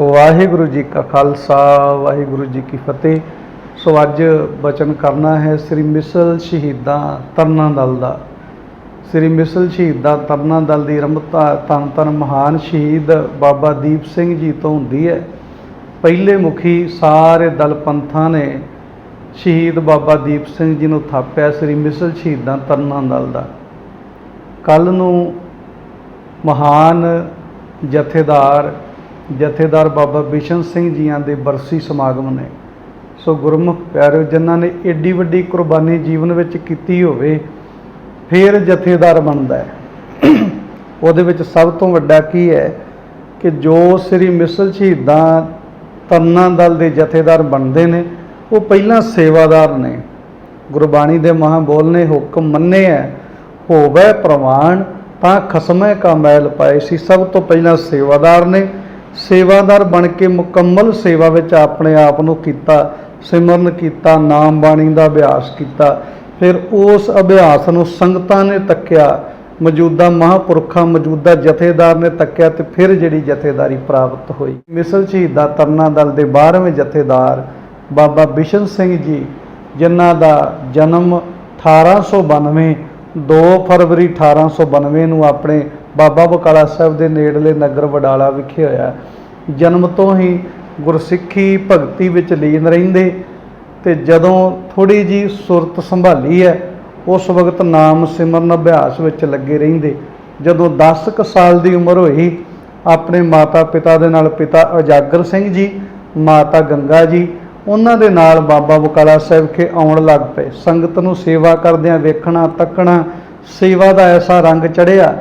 ਵਾਹਿਗੁਰੂ ਜੀ ਕਾ ਖਾਲਸਾ, ਵਾਹਿਗੁਰੂ ਜੀ ਕੀ ਫਤਿਹ। ਸੋ ਅੱਜ ਬਚਨ ਕਰਨਾ ਹੈ ਸ੍ਰੀ ਮਿਸਲ ਸ਼ਹੀਦਾਂ ਤਰਨਾ ਦਲ ਦਾ। ਸ੍ਰੀ ਮਿਸਲ ਸ਼ਹੀਦਾਂ ਤਰਨਾ ਦਲ ਦੀ ਰਮਤਾ ਤਨ ਤਨ ਮਹਾਨ ਸ਼ਹੀਦ ਬਾਬਾ ਦੀਪ ਸਿੰਘ ਜੀ ਤੋਂ ਹੁੰਦੀ ਹੈ। ਪਹਿਲੇ ਮੁਖੀ ਸਾਰੇ ਦਲ ਪੰਥਾਂ ਨੇ ਸ਼ਹੀਦ ਬਾਬਾ ਦੀਪ ਸਿੰਘ ਜੀ ਨੂੰ ਥਾਪਿਆ ਸ੍ਰੀ ਮਿਸਲ ਸ਼ਹੀਦਾਂ ਤਰਨਾ ਦਲ ਦਾ। ਕੱਲ ਨੂੰ ਮਹਾਨ ਜਥੇਦਾਰ ਜਥੇਦਾਰ ਬਾਬਾ ਬਿਸ਼ਨ ਸਿੰਘ ਜੀਆਂ ਦੇ ਬਰਸੀ ਸਮਾਗਮ ਨੇ। ਸੋ ਗੁਰਮੁਖ ਪਿਆਰਿਓ, ਜਿਨ੍ਹਾਂ ਨੇ ਏਡੀ ਵੱਡੀ ਕੁਰਬਾਨੀ ਜੀਵਨ ਵਿੱਚ ਕੀਤੀ ਹੋਵੇ, ਫਿਰ ਜਥੇਦਾਰ ਬਣਦਾ ਹੈ। ਉਹਦੇ ਵਿੱਚ ਸਭ ਤੋਂ ਵੱਡਾ ਕੀ ਹੈ ਕਿ ਜੋ ਸ੍ਰੀ ਮਿਸਲ ਸ਼ਹੀਦਾਂ ਤਰਨਾ ਦਲ ਦੇ ਜਥੇਦਾਰ ਬਣਦੇ ਨੇ, ਉਹ ਪਹਿਲਾਂ ਸੇਵਾਦਾਰ ਨੇ। ਗੁਰਬਾਣੀ ਦੇ ਮਹਾਬੋਲ ਨੇ ਹੁਕਮ ਮੰਨੇ ਹੈ, ਹੋਵੇ ਪ੍ਰਵਾਨ ਤਾਂ ਖਸਮੇ ਕਾ ਮੈਲ ਪਾਏ ਸੀ, ਸਭ ਤੋਂ ਪਹਿਲਾਂ ਸੇਵਾਦਾਰ ਨੇ। ਸੇਵਾਦਾਰ ਬਣ ਕੇ ਮੁਕੰਮਲ ਸੇਵਾ ਵਿੱਚ ਆਪਣੇ ਆਪ ਨੂੰ ਕੀਤਾ, ਸਿਮਰਨ ਕੀਤਾ, ਨਾਮ ਬਾਣੀ ਦਾ ਅਭਿਆਸ ਕੀਤਾ। ਫਿਰ ਉਸ ਅਭਿਆਸ ਨੂੰ ਸੰਗਤਾਂ ਨੇ ਤੱਕਿਆ, ਮੌਜੂਦਾ ਮਹਾਪੁਰਖਾਂ, ਮੌਜੂਦਾ ਜਥੇਦਾਰ ਨੇ ਤੱਕਿਆ ਤੇ ਫਿਰ ਜਿਹੜੀ ਜਥੇਦਾਰੀ ਪ੍ਰਾਪਤ ਹੋਈ। ਮਿਸਲ ਸ਼ਹੀਦਾ ਤਰਨਾ ਦਲ ਦੇ 12ਵੇਂ ਜਥੇਦਾਰ, ਬਾਬਾ ਬਿਸ਼ਨ ਸਿੰਘ ਜੀ, ਜਿਨ੍ਹਾਂ ਦਾ ਜਨਮ 1892 2 ਫਰਵਰੀ 1892 ਨੂੰ ਆਪਣੇ ਬਾਬਾ ਬਕਾਲਾ ਸਾਹਿਬ ਦੇ ਨੇੜਲੇ ਨਗਰ ਵਡਾਲਾ ਵਿਖੇ ਹੋਇਆ। ਜਨਮ ਤੋਂ ਹੀ ਗੁਰਸਿੱਖੀ ਭਗਤੀ ਵਿੱਚ ਲੀਨ ਰਹਿੰਦੇ ਤੇ ਜਦੋਂ ਥੋੜੀ ਜੀ ਸੁਰਤ ਸੰਭਾਲੀ ਹੈ, ਉਸ ਵਕਤ ਨਾਮ ਸਿਮਰਨ ਅਭਿਆਸ ਵਿੱਚ ਲੱਗੇ ਰਹਿੰਦੇ। ਜਦੋਂ 10 ਕੁ ਸਾਲ ਦੀ ਉਮਰ ਹੋਈ, ਆਪਣੇ ਮਾਤਾ ਪਿਤਾ ਦੇ ਨਾਲ ਪਿਤਾ ਅਜਾਗਰ ਸਿੰਘ ਜੀ, ਮਾਤਾ ਗੰਗਾ ਜੀ, ਉਹਨਾਂ ਦੇ ਨਾਲ ਬਾਬਾ ਬਕਾਲਾ ਸਾਹਿਬ ਕੇ ਆਉਣ ਲੱਗ ਪਏ। ਸੰਗਤ ਨੂੰ ਸੇਵਾ ਕਰਦਿਆਂ ਵੇਖਣਾ, ਤੱਕਣਾ, ਸੇਵਾ ਦਾ ਐਸਾ ਰੰਗ ਚੜਿਆ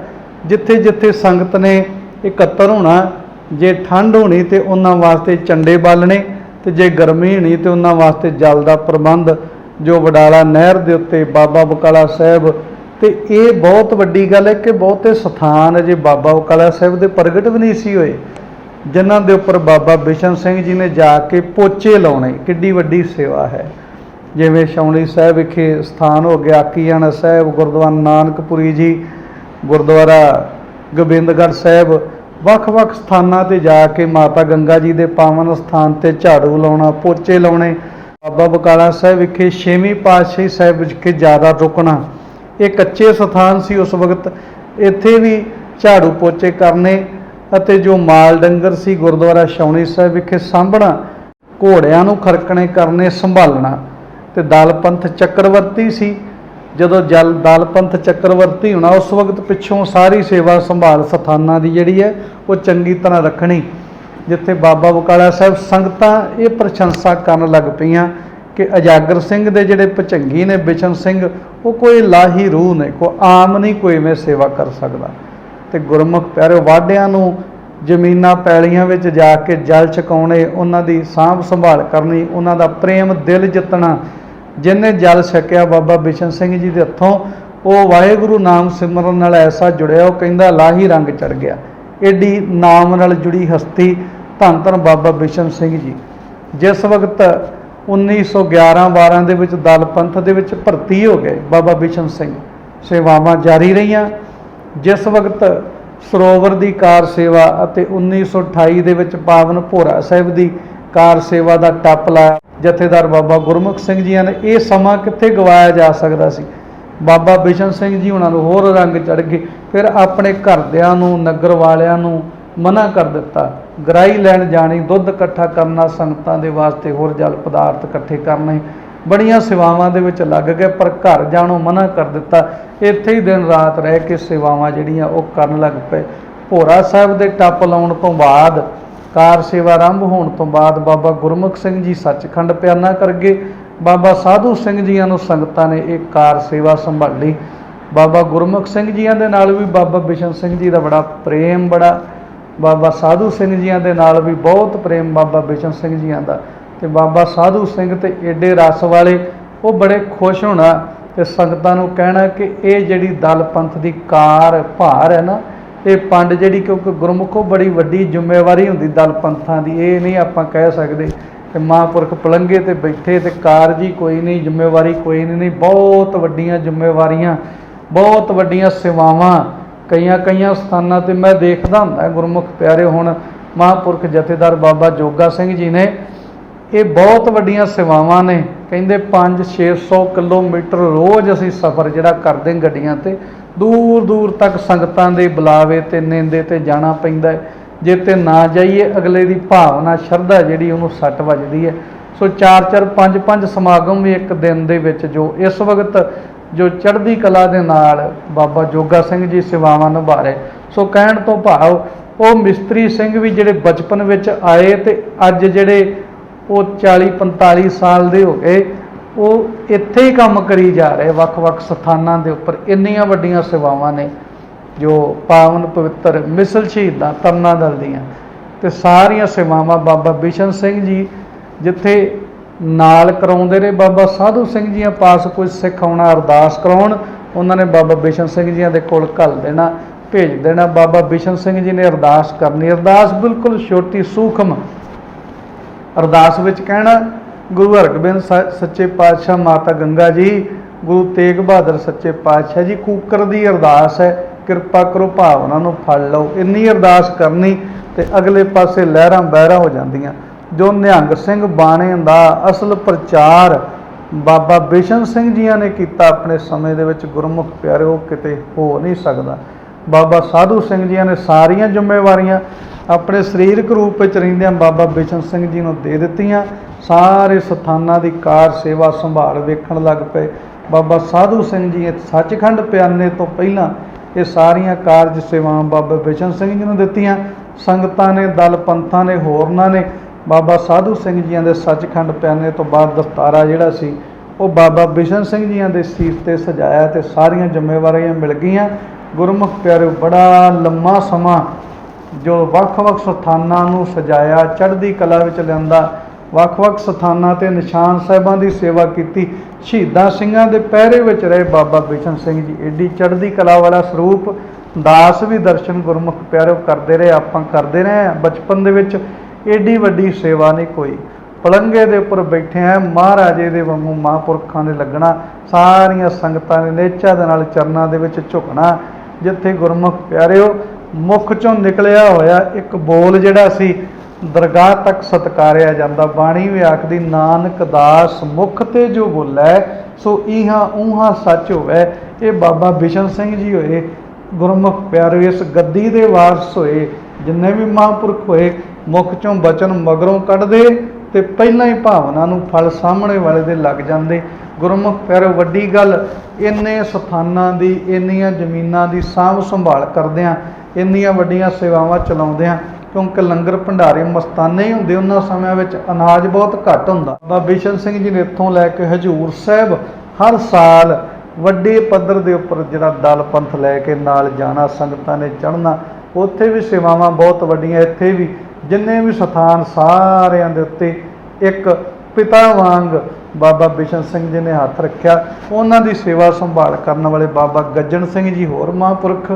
ਜਿੱਥੇ ਜਿੱਥੇ ਸੰਗਤ ਨੇ ਇਕੱਤਰ ਹੋਣਾ, ਜੇ ਠੰਡ ਹੋਣੀ ਤੇ ਉਹਨਾਂ ਵਾਸਤੇ ਚੰਡੇ ਬਾਲਣੇ ਤੇ ਜੇ ਗਰਮੀ ਹੋਣੀ ਤੇ ਉਹਨਾਂ ਵਾਸਤੇ ਜਲ ਦਾ ਪ੍ਰਬੰਧ, ਜੋ ਵਡਾਲਾ ਨਹਿਰ ਦੇ ਉੱਤੇ ਬਾਬਾ ਬਕਾਲਾ ਸਾਹਿਬ। ਤੇ ਇਹ ਬਹੁਤ ਵੱਡੀ ਗੱਲ ਹੈ ਕਿ ਬਹੁਤੇ ਸਥਾਨ ਅਜੇ ਬਾਬਾ ਬਕਾਲਾ ਸਾਹਿਬ ਦੇ ਪ੍ਰਗਟ ਵੀ ਨਹੀਂ ਸੀ ਹੋਏ, ਜਿਨ੍ਹਾਂ ਦੇ ਉੱਪਰ ਬਾਬਾ ਬਿਸ਼ਨ ਸਿੰਘ ਜੀ ਨੇ ਜਾ ਕੇ ਪੋਚੇ ਲਾਉਣੇ। ਕਿੱਡੀ ਵੱਡੀ ਸੇਵਾ ਹੈ। ਜਿਵੇਂ ਸ਼ੌਣੀ ਸਾਹਿਬ ਵਿਖੇ ਸਥਾਨ ਹੋ ਗਿਆ ਆਕੀਆਣਾ ਸਾਹਿਬ, ਗੁਰਦੁਆਰਾ ਨਾਨਕਪੁਰੀ ਜੀ ਗੁਰਦੁਆਰਾ ਗੋਬਿੰਦਗੜ੍ਹ ਸਾਹਿਬ, ਵੱਖ-ਵੱਖ ਸਥਾਨਾਂ ਤੇ ਜਾ ਕੇ ਮਾਤਾ ਗੰਗਾ ਜੀ ਦੇ ਪਾਵਨ ਸਥਾਨ ਤੇ ਝਾੜੂ ਲਾਉਣਾ, ਪੋਚੇ ਲਾਉਣੇ, ਬਾਬਾ ਬਕਾਲਾ ਸਾਹਿਬ ਵਿਖੇ ਛੇਵੀਂ ਪਾਤਸ਼ਾਹੀ ਸਾਹਿਬ ਵਿਖੇ ਜ਼ਿਆਦਾ ਰੁਕਣਾ, ਇਹ ਕੱਚੇ ਸਥਾਨ ਸੀ ਉਸ ਵਕਤ, ਇੱਥੇ ਵੀ ਝਾੜੂ ਪੋਚੇ ਕਰਨੇ ਅਤੇ ਜੋ ਮਾਲ ਡੰਗਰ ਸੀ ਗੁਰਦੁਆਰਾ ਸ਼ੌਣੀ ਸਾਹਿਬ ਵਿਖੇ ਸਾਂਭਣਾ, ਘੋੜਿਆਂ ਨੂੰ ਖਰਕਣੇ ਕਰਨੇ, ਸੰਭਾਲਣਾ ਤੇ ਦਲ ਪੰਥ ਚੱਕਰਵਰਤੀ ਸੀ। ਜਦੋਂ ਜਲ ਦਲ ਪੰਥ ਚੱਕਰਵਰਤੀ ਹੋਣਾ, ਉਸ ਵਕਤ ਪਿੱਛੋਂ ਸਾਰੀ ਸੇਵਾ ਸੰਭਾਲ ਸਥਾਨਾਂ ਦੀ ਜਿਹੜੀ ਹੈ, ਉਹ ਚੰਗੀ ਤਰ੍ਹਾਂ ਰੱਖਣੀ। ਜਿੱਥੇ ਬਾਬਾ ਬਕਾਲਾ ਸਾਹਿਬ ਸੰਗਤਾਂ ਇਹ ਪ੍ਰਸ਼ੰਸਾ ਕਰਨ ਲੱਗ ਪਈਆਂ ਕਿ ਅਜਾਗਰ ਸਿੰਘ ਦੇ ਜਿਹੜੇ ਪਚੰਗੀ ਨੇ, ਬਿਸ਼ਨ ਸਿੰਘ, ਉਹ ਕੋਈ ਲਾਹੀ ਰੂਹ ਨੇ ਕੋ ਆਮ ਨਹੀਂ, ਕੋਈ ਮੈਂ ਸੇਵਾ ਕਰ ਸਕਦਾ। ਤੇ ਗੁਰਮੁਖ ਪਿਆਰੇ ਵਾਢਿਆਂ ਨੂੰ ਜ਼ਮੀਨਾਂ ਪੈਲੀਆਂ ਵਿੱਚ ਜਾ ਕੇ ਜਲ ਛਕਾਉਣੇ, ਉਹਨਾਂ ਦੀ ਸਾਂਭ ਸੰਭਾਲ ਕਰਨੀ, ਉਹਨਾਂ ਦਾ ਪ੍ਰੇਮ ਦਿਲ ਜਿੱਤਣਾ ਜਿਨੇ ਜਲ ਛਕਿਆ ਬਾਬਾ ਬਿਸ਼ਨ ਸਿੰਘ ਜੀ ਦੇ ਹੱਥੋਂ, ਉਹ ਵਾਹਿਗੁਰੂ ਨਾਮ ਸਿਮਰਨ ਨਾਲ ਐਸਾ ਜੁੜਿਆ, ਉਹ ਕਹਿੰਦਾ, ਲਾਹੀ ਰੰਗ ਚੜ ਗਿਆ। ਏਡੀ ਨਾਮ ਨਾਲ ਜੁੜੀ ਹਸਤੀ ਧੰਨ ਧੰਨ ਬਾਬਾ ਬਿਸ਼ਨ ਸਿੰਘ ਜੀ। ਜਿਸ ਵਕਤ 1911-12 ਦੇ ਵਿੱਚ ਦਲ ਪੰਥ ਦੇ ਵਿੱਚ ਭਰਤੀ ਹੋ ਗਏ ਬਾਬਾ ਬਿਸ਼ਨ ਸਿੰਘ, ਸੇਵਾਵਾਂ ਜਾਰੀ ਰਹੀਆਂ। ਜਿਸ ਵਕਤ ਸਰੋਵਰ ਦੀ ਕਾਰ ਸੇਵਾ ਅਤੇ 1928 ਦੇ ਵਿੱਚ ਪਾਵਨ ਭੋਰਾ ਸਾਹਿਬ ਦੀ ਕਾਰ ਸੇਵਾ ਦਾ ਟੱਪ ਲਾਇਆ ਜਥੇਦਾਰ ਬਾਬਾ ਗੁਰਮੁਖ ਸਿੰਘ ਜੀਆਂ ਨੇ ਇਹ ਸਮਾਂ ਕਿੱਥੇ ਗਵਾਇਆ ਜਾ ਸਕਦਾ ਸੀ? ਬਾਬਾ ਬਿਸ਼ਨ ਸਿੰਘ ਜੀ ਉਹਨਾਂ ਨੂੰ ਹੋਰ ਰੰਗ ਚੜ ਗਏ, ਫਿਰ ਆਪਣੇ ਘਰਦਿਆਂ ਨੂੰ, ਨਗਰ ਵਾਲਿਆਂ ਨੂੰ ਮਨਾ ਕਰ ਦਿੱਤਾ। ਗਰਾਈ ਲੈਣ ਜਾਣੀ, ਦੁੱਧ ਇਕੱਠਾ ਕਰਨਾ ਸੰਗਤਾਂ ਦੇ ਵਾਸਤੇ ਹੋਰ ਜਲ ਪਦਾਰਥ ਇਕੱਠੇ ਕਰਨੇ, ਬੜੀਆਂ ਸੇਵਾਵਾਂ ਦੇ ਵਿੱਚ ਲੱਗ ਗਏ, ਪਰ ਘਰ ਜਾਣੋਂ ਮਨਾ ਕਰ ਦਿੱਤਾ। ਇੱਥੇ ਹੀ ਦਿਨ ਰਾਤ ਰਹਿ ਕੇ ਸੇਵਾਵਾਂ ਜਿਹੜੀਆਂ ਉਹ ਕਰਨ ਲੱਗ ਪਏ। ਭੋਰਾ ਸਾਹਿਬ ਦੇ ਟੱਪ ਲਾਉਣ ਤੋਂ ਬਾਅਦ ਕਾਰ ਸੇਵਾ ਆਰੰਭ ਹੋਣ ਤੋਂ ਬਾਅਦ ਬਾਬਾ ਗੁਰਮੁਖ ਸਿੰਘ ਜੀ ਸੱਚਖੰਡ ਪਿਆਨਾ ਕਰ ਗਏ। ਬਾਬਾ ਸਾਧੂ ਸਿੰਘ ਜੀਆਂ ਨੂੰ ਸੰਗਤਾਂ ਨੇ ਇਹ ਕਾਰ ਸੇਵਾ ਸੰਭਾਲੀ। ਬਾਬਾ ਗੁਰਮੁਖ ਸਿੰਘ ਜੀਆਂ ਦੇ ਨਾਲ ਵੀ ਬਾਬਾ ਬਿਸ਼ਨ ਸਿੰਘ ਜੀ ਦਾ ਬੜਾ ਪ੍ਰੇਮ ਬੜਾ। ਬਾਬਾ ਸਾਧੂ ਸਿੰਘ ਜੀਆਂ ਦੇ ਨਾਲ ਵੀ ਬਹੁਤ ਪ੍ਰੇਮ ਬਾਬਾ ਬਿਸ਼ਨ ਸਿੰਘ ਜੀਆਂ ਦਾ। ਤੇ ਬਾਬਾ ਸਾਧੂ ਸਿੰਘ ਤੇ ਏਡੇ ਰਸ ਵਾਲੇ, ਉਹ ਬੜੇ ਖੁਸ਼ ਹੋਣਾ ਤੇ ਸੰਗਤਾਂ ਨੂੰ ਕਹਿਣਾ ਕਿ ਇਹ ਜਿਹੜੀ ਦਲ ਪੰਥ ਦੀ ਕਾਰ ਭਾਰ ਹੈ ਨਾ ਇਹ ਪੰਡ ਜਿਹੜੀ ਕਿਉਂਕਿ ਗੁਰਮੁਖੋ ਬੜੀ ਵੱਡੀ ਜ਼ਿੰਮੇਵਾਰੀ ਹੁੰਦੀ ਦਲ ਪੰਥਾਂ ਦੀ, ਇਹ ਨਹੀਂ ਆਪਾਂ ਕਹਿ ਸਕਦੇ ਕਿ ਮਹਾਂਪੁਰਖ ਪਲੰਗੇ ਤੇ ਬੈਠੇ ਤੇ ਕਾਰ ਜੀ ਕੋਈ ਨਹੀਂ, ਜ਼ਿੰਮੇਵਾਰੀ ਕੋਈ ਨਹੀਂ ਨਹੀਂ, ਬਹੁਤ ਵੱਡੀਆਂ ਜ਼ਿੰਮੇਵਾਰੀਆਂ, ਬਹੁਤ ਵੱਡੀਆਂ ਸੇਵਾਵਾਂ ਕਈਆਂ ਕਈਆਂ ਸਥਾਨਾਂ ਤੇ ਮੈਂ ਦੇਖਦਾ ਹੁੰਦਾ ਗੁਰਮੁਖ ਪਿਆਰੇ, ਹੁਣ ਮਹਾਂਪੁਰਖ ਜਥੇਦਾਰ ਬਾਬਾ ਜੋਗਾ ਸਿੰਘ ਜੀ ਨੇ ਇਹ ਬਹੁਤ ਵੱਡੀਆਂ ਸੇਵਾਵਾਂ ਨੇ। ਕਹਿੰਦੇ 5-600 ਕਿਲੋਮੀਟਰ ਰੋਜ਼ ਅਸੀਂ ਸਫ਼ਰ ਜਿਹੜਾ ਕਰਦੇ ਗੱਡੀਆਂ ਤੇ, ਦੂਰ ਦੂਰ ਤੱਕ ਸੰਗਤਾਂ ਦੇ ਬੁਲਾਵੇ ਤੇ ਨਿੰਦੇ ਤੇ ਜਾਣਾ ਪੈਂਦਾ ਹੈ। ਜੇ ਤੇ ਨਾ ਜਾਈਏ, ਅਗਲੇ ਦੀ ਭਾਵਨਾ, ਸ਼ਰਧਾ ਜਿਹੜੀ ਉਹਨੂੰ ਸੱਟ ਵੱਜਦੀ ਹੈ। ਸੋ 4-4 5-5 ਸਮਾਗਮ ਵੀ ਇੱਕ ਦਿਨ ਦੇ ਵਿੱਚ ਜੋ ਇਸ ਵਕਤ ਜੋ ਚੜ੍ਹਦੀ ਕਲਾ ਦੇ ਨਾਲ ਬਾਬਾ ਜੋਗਾ ਸਿੰਘ ਜੀ ਸੇਵਾਵਾਂ ਨਿਭਾ ਰਹੇ। ਸੋ ਕਹਿਣ ਤੋਂ ਭਾਵ ਉਹ ਮਿਸਤਰੀ ਸਿੰਘ ਵੀ ਜਿਹੜੇ ਬਚਪਨ ਵਿੱਚ ਆਏ ਤੇ ਅੱਜ ਜਿਹੜੇ ਉਹ 40 45 ਸਾਲ ਦੇ ਹੋ ਗਏ, ਉਹ ਇੱਥੇ ਹੀ ਕੰਮ ਕਰੀ ਜਾ ਰਹੇ, ਵੱਖ-ਵੱਖ ਸਥਾਨਾਂ ਦੇ ਉੱਪਰ। ਇੰਨੀਆਂ ਵੱਡੀਆਂ ਸੇਵਾਵਾਂ ਨੇ ਜੋ ਪਾਵਨ ਪਵਿੱਤਰ ਮਿਸਲ ਸ਼ਹੀਦਾਂ ਤਰਨਾ ਦਲ ਦੀਆਂ। ਤੇ ਸਾਰੀਆਂ ਸੇਵਾਵਾਂ ਬਾਬਾ ਬਿਸ਼ਨ ਸਿੰਘ ਜੀ, ਜਿੱਥੇ ਨਾਲ ਕਰਾਉਂਦੇ ਨੇ ਬਾਬਾ ਸਾਧੂ ਸਿੰਘ ਜੀਆਂ, ਪਾਸ ਕੋਈ ਸਿੱਖ ਆਉਣਾ, ਅਰਦਾਸ ਕਰਾਉਣ, ਉਹਨਾਂ ਨੇ ਬਾਬਾ ਬਿਸ਼ਨ ਸਿੰਘ ਜੀਆਂ ਦੇ ਕੋਲ ਘੱਲ ਦੇਣਾ, ਭੇਜ ਦੇਣਾ। ਬਾਬਾ ਬਿਸ਼ਨ ਸਿੰਘ ਜੀ ਨੇ ਅਰਦਾਸ ਕਰਨੀ। ਅਰਦਾਸ ਬਿਲਕੁਲ ਛੋਟੀ ਸੂਖਮ ਅਰਦਾਸ ਵਿੱਚ ਕਹਿਣਾ, ਗੁਰੂ ਹਰਗੋਬਿੰਦ ਸ- ਸੱਚੇ ਪਾਤਸ਼ਾਹ ਮਾਤਾ ਗੰਗਾ ਜੀ, ਗੁਰੂ ਤੇਗ ਬਹਾਦਰ ਸੱਚੇ ਪਾਤਸ਼ਾਹ ਜੀ, ਕੂਕਰ ਦੀ ਅਰਦਾਸ ਹੈ, ਕਿਰਪਾ ਕਰੋ ਭਾਵਨਾ ਨੂੰ ਫੜ ਲਓ। ਇੰਨੀ ਅਰਦਾਸ ਕਰਨੀ ਤੇ ਅਗਲੇ ਪਾਸੇ ਲਹਿਰਾਂ ਬਹਿਰਾਂ ਹੋ ਜਾਂਦੀਆਂ। ਜੋ ਨਿਹੰਗ ਸਿੰਘ ਬਾਣੇ ਦਾ ਅਸਲ ਪ੍ਰਚਾਰ ਬਾਬਾ ਬਿਸ਼ਨ ਸਿੰਘ ਜੀਆਂ ਨੇ ਕੀਤਾ ਆਪਣੇ ਸਮੇਂ ਦੇ ਵਿੱਚ, ਗੁਰਮੁਖ ਪਿਆਰੇ ਉਹ ਕਿਤੇ ਹੋ ਨਹੀਂ ਸਕਦਾ। ਬਾਬਾ ਸਾਧੂ ਸਿੰਘ ਜੀਆਂ ਨੇ ਸਾਰੀਆਂ ਜ਼ਿੰਮੇਵਾਰੀਆਂ ਆਪਣੇ ਸਰੀਰਕ ਰੂਪ ਵਿੱਚ ਰਹਿੰਦਿਆਂ ਬਾਬਾ ਬਿਸ਼ਨ ਸਿੰਘ ਜੀ ਨੂੰ ਦੇ ਦਿੱਤੀਆਂ। ਸਾਰੇ ਸਥਾਨਾਂ ਦੀ ਕਾਰ ਸੇਵਾ ਸੰਭਾਲ ਵੇਖਣ ਲੱਗ ਪਏ। ਬਾਬਾ ਸਾਧੂ ਸਿੰਘ ਜੀ ਸੱਚਖੰਡ ਪਿਆਨੇ ਤੋਂ ਪਹਿਲਾਂ ਇਹ ਸਾਰੀਆਂ ਕਾਰਜ ਸੇਵਾਵਾਂ ਬਾਬਾ ਬਿਸ਼ਨ ਸਿੰਘ ਜੀ ਨੂੰ ਦਿੱਤੀਆਂ। ਸੰਗਤਾਂ ਨੇ, ਦਲ ਪੰਥਾਂ ਨੇ, ਹੋਰਨਾਂ ਨੇ ਬਾਬਾ ਸਾਧੂ ਸਿੰਘ ਜੀਆਂ ਦੇ ਸੱਚਖੰਡ ਪਿਆਨੇ ਤੋਂ ਬਾਅਦ ਦਸਤਾਰਾ ਜਿਹੜਾ ਸੀ, ਉਹ ਬਾਬਾ ਬਿਸ਼ਨ ਸਿੰਘ ਜੀਆਂ ਦੇ ਸੀਸ ਤੇ ਸਜਾਇਆ ਤੇ ਸਾਰੀਆਂ ਜ਼ਿੰਮੇਵਾਰੀਆਂ ਮਿਲ ਗਈਆਂ। ਗੁਰਮੁਖ ਪਿਆਰੇ ਬੜਾ ਲੰਮਾ ਸਮਾਂ ਜੋ ਵੱਖ-ਵੱਖ ਸਥਾਨਾਂ ਨੂੰ ਸਜਾਇਆ, ਚੜ੍ਹਦੀ ਕਲਾ ਵਿੱਚ ਲਿਆਂਦਾ, ਵੱਖ-ਵੱਖ ਸਥਾਨਾਂ ਤੇ ਨਿਸ਼ਾਨ ਸਾਹਿਬਾਂ ਦੀ ਸੇਵਾ ਕੀਤੀ। ਸ਼ਹੀਦਾਂ ਸਿੰਘਾਂ ਦੇ ਪਹਿਰੇ ਵਿੱਚ ਰਹੇ ਬਾਬਾ ਬਿਸ਼ਨ ਸਿੰਘ ਜੀ। ਏਡੀ ਚੜ੍ਹਦੀ ਕਲਾ ਵਾਲਾ ਸਰੂਪ ਦਾਸ ਵੀ ਦਰਸ਼ਨ ਗੁਰਮੁਖ ਪਿਆਰਿਓ ਕਰਦੇ ਰਹੇ, ਆਪਾਂ ਕਰਦੇ ਰਹੇ ਹਾਂ। ਬਚਪਨ ਦੇ ਵਿੱਚ ਏਡੀ ਵੱਡੀ ਸੇਵਾ ਨਹੀਂ ਕੋਈ। ਪਲੰਗੇ ਦੇ ਉੱਪਰ ਬੈਠੇ ਆ ਮਹਾਰਾਜੇ ਦੇ ਵਾਂਗੂ ਮਹਾਂਪੁਰਖਾਂ ਦੇ ਲੱਗਣਾ, ਸਾਰੀਆਂ ਸੰਗਤਾਂ ਨੇ ਨੇਚਾ ਦੇ ਨਾਲ ਚਰਨਾਂ ਦੇ ਵਿੱਚ ਝੁਕਣਾ, ਜਿੱਥੇ ਗੁਰਮੁਖ ਪਿਆਰਿਓ ਮੁਖ ਚੋਂ ਨਿਕਲਿਆ ਹੋਇਆ ਇੱਕ ਬੋਲ ਜਿਹੜਾ ਸੀ, ਦਰਗਾਹ ਤੱਕ ਸਤਕਾਰਿਆ ਜਾਂਦਾ। ਬਾਣੀ ਵੀ ਆਖਦੀ, ਨਾਨਕ ਦਾਸ ਮੁਖ ਤੇ ਜੋ ਬੋਲੇ, ਸੋ ਇਹਾਂ ਉਹਾਂ ਸੱਚ ਹੋਵੇ। ਇਹ ਬਾਬਾ ਬਿਸ਼ਨ ਸਿੰਘ ਜੀ ਹੋਏ, ਗੁਰਮੁਖ ਪਿਆਰਿਓ ਇਸ ਗੱਦੀ ਦੇ ਵਾਰਸ ਹੋਏ, ਜਿੰਨੇ ਵੀ ਮਹਾਂਪੁਰਖ ਹੋਏ, ਮੁਖ ਚੋਂ ਬਚਨ ਮਗਰੋਂ ਕੱਢਦੇ ਤੇ ਪਹਿਲਾਂ ਹੀ ਭਾਵਨਾ ਨੂੰ ਫਲ ਸਾਹਮਣੇ ਵਾਲੇ ਦੇ ਲੱਗ ਜਾਂਦੇ। ਗੁਰਮੁਖ ਪਿਆਰਿਓ ਵੱਡੀ ਗੱਲ, ਇੰਨੇ ਸਥਾਨਾਂ ਦੀ, ਇੰਨੀਆਂ ਜ਼ਮੀਨਾਂ ਦੀ ਸਾਂਭ ਸੰਭਾਲ ਕਰਦਿਆਂ ਇੰਨੀਆਂ ਵੱਡੀਆਂ ਸੇਵਾਵਾਂ ਚਲਾਉਂਦੇ ਚਲਾਉਂਦਿਆਂ ਕਿਉਂਕਿ ਲੰਗਰ ਭੰਡਾਰੇ ਮਸਤਾਨੇ ਹੀ ਹੁੰਦੇ, ਉਹਨਾਂ ਸਮਿਆਂ ਵਿੱਚ ਅਨਾਜ ਬਹੁਤ ਘੱਟ ਹੁੰਦਾ। ਬਾਬਾ ਬਿਸ਼ਨ ਸਿੰਘ ਜੀ ਨੇ ਇੱਥੋਂ ਲੈ ਕੇ ਹਜੂਰ ਸਾਹਿਬ ਹਰ ਸਾਲ ਵੱਡੇ ਪੱਧਰ ਦੇ ਉੱਪਰ ਜਿਹੜਾ ਦਲ ਪੰਥ ਲੈ ਕੇ ਨਾਲ ਜਾਣਾ, ਸੰਗਤਾਂ ਨੇ ਚੜ੍ਹਨਾ, ਉੱਥੇ ਵੀ ਸੇਵਾਵਾਂ ਬਹੁਤ ਵੱਡੀਆਂ, ਇੱਥੇ ਵੀ ਜਿੰਨੇ ਵੀ ਸਥਾਨ ਸਾਰਿਆਂ ਦੇ ਉੱਤੇ ਇੱਕ ਪਿਤਾ ਵਾਂਗ ਬਾਬਾ ਬਿਸ਼ਨ ਸਿੰਘ ਜੀ ਨੇ ਹੱਥ ਰੱਖਿਆ। ਉਹਨਾਂ ਦੀ ਸੇਵਾ ਸੰਭਾਲ ਕਰਨ ਵਾਲੇ ਬਾਬਾ ਗੱਜਣ ਸਿੰਘ ਜੀ ਹੋਰ ਮਹਾਂਪੁਰਖ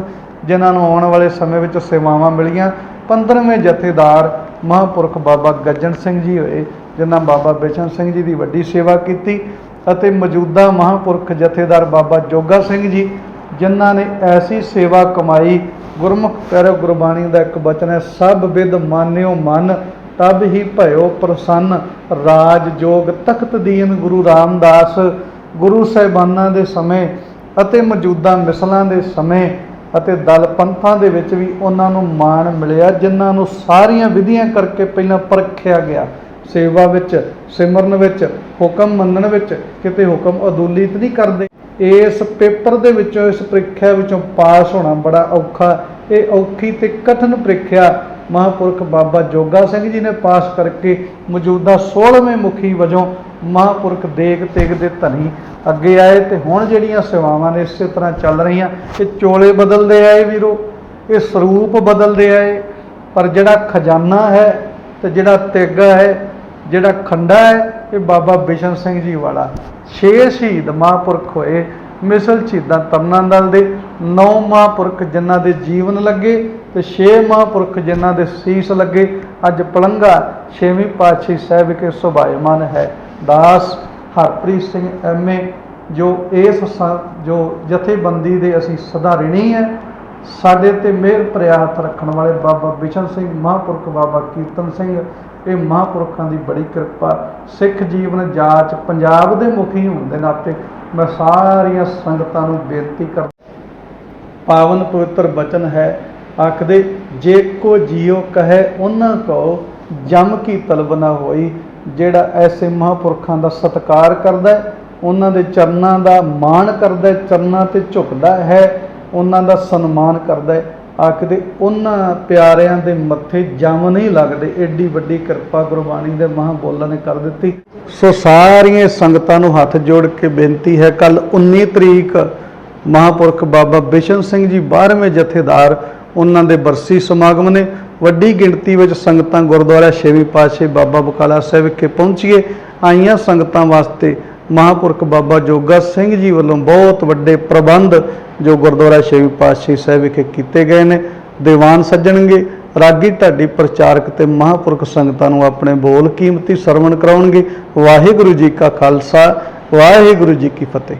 ਜਿਨ੍ਹਾਂ ਨੂੰ ਆਉਣ ਵਾਲੇ ਸਮੇਂ ਵਿੱਚ ਸੇਵਾਵਾਂ ਮਿਲੀਆਂ। 15ਵੇਂ ਜਥੇਦਾਰ ਮਹਾਂਪੁਰਖ ਬਾਬਾ ਗੱਜਣ ਸਿੰਘ ਜੀ ਹੋਏ, ਜਿਨ੍ਹਾਂ ਬਾਬਾ ਬਿਸ਼ਨ ਸਿੰਘ ਜੀ ਦੀ ਵੱਡੀ ਸੇਵਾ ਕੀਤੀ ਅਤੇ ਮੌਜੂਦਾ ਮਹਾਂਪੁਰਖ ਜਥੇਦਾਰ ਬਾਬਾ ਜੋਗਾ ਸਿੰਘ ਜੀ, ਜਿਨ੍ਹਾਂ ਨੇ ਐਸੀ ਸੇਵਾ ਕਮਾਈ। ਗੁਰਮੁਖ ਪਿਆਰੇ ਗੁਰਬਾਣੀ ਦਾ ਇੱਕ ਬਚਨ ਹੈ, ਸਭ ਵਿਦ ਮਾਨਿਓ ਮਨ, ਤਬ ਹੀ ਭਇਓ ਪ੍ਰਸੰਨ, ਰਾਜ ਜੋਗ ਤਖਤ ਦੀਨ ਗੁਰੂ ਰਾਮਦਾਸ। ਗੁਰੂ ਸਾਹਿਬਾਨਾਂ ਦੇ ਸਮੇਂ ਅਤੇ ਮੌਜੂਦਾ ਮਿਸਲਾਂ ਦੇ ਸਮੇਂ ਅਤੇ ਦਲ ਪੰਥਾਂ ਦੇ ਵਿੱਚ ਵੀ ਉਹਨਾਂ ਨੂੰ ਮਾਣ ਮਿਲਿਆ, ਜਿਨ੍ਹਾਂ ਨੂੰ ਸਾਰੀਆਂ ਵਿਧੀਆਂ ਕਰਕੇ ਪਹਿਲਾਂ ਪਰਖਿਆ ਗਿਆ। ਸੇਵਾ ਵਿੱਚ, ਸਿਮਰਨ ਵਿੱਚ, ਹੁਕਮ ਮੰਨਣ ਵਿੱਚ ਕਿਤੇ ਹੁਕਮ ਅਦੁੱਲਿਤ ਨਹੀਂ ਕਰਦੇ। ਇਸ ਪੇਪਰ ਦੇ ਵਿੱਚੋਂ, ਇਸ ਪ੍ਰੀਖਿਆ ਵਿੱਚੋਂ ਪਾਸ ਹੋਣਾ ਬੜਾ ਔਖਾ। ਇਹ ਔਖੀ ਤੇ ਕਠਿਨ ਪ੍ਰੀਖਿਆ ਮਹਾਂਪੁਰਖ ਬਾਬਾ ਜੋਗਾ ਸਿੰਘ ਜੀ ਨੇ ਪਾਸ ਕਰਕੇ ਮੌਜੂਦਾ 16ਵੇਂ ਮੁਖੀ ਵਜੋਂ ਮਹਾਂਪੁਰਖ ਦੇਗ ਤੇਗ ਦੇ ਧਨੀ ਅੱਗੇ ਆਏ ਤੇ ਹੁਣ ਜਿਹੜੀਆਂ ਸੇਵਾਵਾਂ ਨੇ ਇਸੇ ਤਰ੍ਹਾਂ ਚੱਲ ਰਹੀਆਂ। ਇਹ ਚੋਲੇ ਬਦਲਦੇ ਆਏ ਵੀਰੋ, ਇਹ ਸਰੂਪ ਬਦਲਦੇ ਆਏ। ਪਰ ਜਿਹੜਾ ਖਜ਼ਾਨਾ ਹੈ ਤੇ ਜਿਹੜਾ ਤੇਗਾ ਹੈ, ਜਿਹੜਾ ਖੰਡਾ ਹੈ, ਇਹ ਬਾਬਾ ਬਿਸ਼ਨ ਸਿੰਘ ਜੀ ਵਾਲਾ। ਛੇ ਸ਼ਹੀਦ ਮਹਾਂਪੁਰਖ ਹੋਏ, ਮਿਸਲ ਸ਼ਹੀਦਾਂ ਤਰਨਾ ਦਲ ਦੇ, ਨੌ ਮਹਾਂਪੁਰਖ ਜਿਨ੍ਹਾਂ ਦੇ ਜੀਵਨ ਲੱਗੇ ਤੇ ਛੇ ਮਹਾਂਪੁਰਖ ਜਿਨ੍ਹਾਂ ਦੇ ਸੀਸ ਲੱਗੇ। ਅੱਜ ਪਲੰਗਾ ਛੇਵੀਂ ਪਾਤਸ਼ਾਹੀ ਸਾਹਿਬ ਵਿਖੇ ਸੁਭਾਇਮਾਨ ਹੈ। ਦਾਸ ਹਰਪ੍ਰੀਤ ਸਿੰਘ ਐਮਏ ਜੋ ਇਸ ਜੋ ਜਥੇਬੰਦੀ ਦੇ ਅਸੀਂ ਸਦਾ ਰਿਣੀ ਹੈ, ਸਾਡੇ ਤੇ ਮਿਹਰ ਭਰਿਆ ਰੱਖਣ ਵਾਲੇ ਬਾਬਾ ਬਿਸ਼ਨ ਸਿੰਘ, ਮਹਾਂਪੁਰਖ ਬਾਬਾ ਕੀਰਤਨ ਸਿੰਘ, ਇਹ ਮਹਾਂਪੁਰਖਾਂ ਦੀ ਬੜੀ ਕਿਰਪਾ। ਸਿੱਖ ਜੀਵਨ ਜਾਚ ਪੰਜਾਬ ਦੇ ਮੁਖੀ ਹੋਣ ਦੇ ਨਾਤੇ ਮੈਂ ਸਾਰੀਆਂ ਸੰਗਤਾਂ ਨੂੰ ਬੇਨਤੀ ਕਰਦਾ ਪਾਵਨ ਪਵਿੱਤਰ ਬਚਨ ਹੈ, ਆਖਦੇ, ਜੇ ਕੋ ਜੀਉ ਕਹੈ, ਉਹਨਾਂ ਕੋ ਜਮ ਕੀ ਤਲਬ ਨਾ ਹੋਈ ਜਿਹੜਾ ਐਸੇ ਮਹਾਂਪੁਰਖਾਂ ਦਾ ਸਤਿਕਾਰ ਕਰਦਾ ਹੈ, ਉਹਨਾਂ ਦੇ ਚਰਨਾਂ ਦਾ ਮਾਣ ਕਰਦਾ ਹੈ, ਚਰਨਾਂ ਤੇ ਝੁਕਦਾ ਹੈ ਉਹਨਾਂ ਦਾ ਸਨਮਾਨ ਕਰਦਾ ਹੈ। ਆਖਦੇ ਉਹਨਾਂ ਪਿਆਰਿਆਂ ਦੇ ਮੱਥੇ ਜਮ ਨਹੀਂ ਲੱਗਦੇ। ਏਡੀ ਵੱਡੀ ਕਿਰਪਾ ਗੁਰਬਾਣੀ ਦੇ ਮਹਾਂ ਮਹਾਂਬੋਲਾਂ ਨੇ ਕਰ ਦਿੱਤੀ। ਸੋ ਸਾਰੀਆਂ ਸੰਗਤਾਂ ਨੂੰ ਹੱਥ ਜੋੜ ਕੇ ਬੇਨਤੀ ਹੈ ਕੱਲ 19 ਤਰੀਕ ਮਹਾਂਪੁਰਖ ਬਾਬਾ ਬਿਸ਼ਨ ਸਿੰਘ ਜੀ 12ਵੇਂ ਜਥੇਦਾਰ ਉਹਨਾਂ ਦੇ ਬਰਸੀ ਸਮਾਗਮ ਨੇ। ਵੱਡੀ ਗਿਣਤੀ ਵਿੱਚ ਸੰਗਤਾਂ ਗੁਰਦੁਆਰਾ ਛੇਵੀਂ ਪਾਤਸ਼ਾਹੀ ਬਾਬਾ ਬਕਾਲਾ ਸਾਹਿਬ ਵਿਖੇ ਪਹੁੰਚੀਏ। ਆਈਆਂ ਸੰਗਤਾਂ ਵਾਸਤੇ ਮਹਾਂਪੁਰਖ ਬਾਬਾ ਜੋਗਾ ਸਿੰਘ ਜੀ ਵੱਲੋਂ ਬਹੁਤ ਵੱਡੇ ਪ੍ਰਬੰਧ ਜੋ ਗੁਰਦੁਆਰਾ ਛੇਵੀਂ ਪਾਤਸ਼ਾਹੀ ਸਾਹਿਬ ਵਿਖੇ ਕੀਤੇ ਗਏ ਨੇ। ਦੀਵਾਨ ਸੱਜਣਗੇ। ਰਾਗੀ ਢਾਡੀ ਪ੍ਰਚਾਰਕ ਤੇ ਮਹਾਂਪੁਰਖ ਸੰਗਤਾਂ ਨੂੰ ਆਪਣੇ ਬੋਲ ਕੀਮਤੀ ਸਰਵਣ ਕਰਾਉਣਗੇ। ਵਾਹਿਗੁਰੂ ਜੀ ਕਾ ਖਾਲਸਾ, ਵਾਹਿਗੁਰੂ ਜੀ ਕੀ ਫਤਿਹ।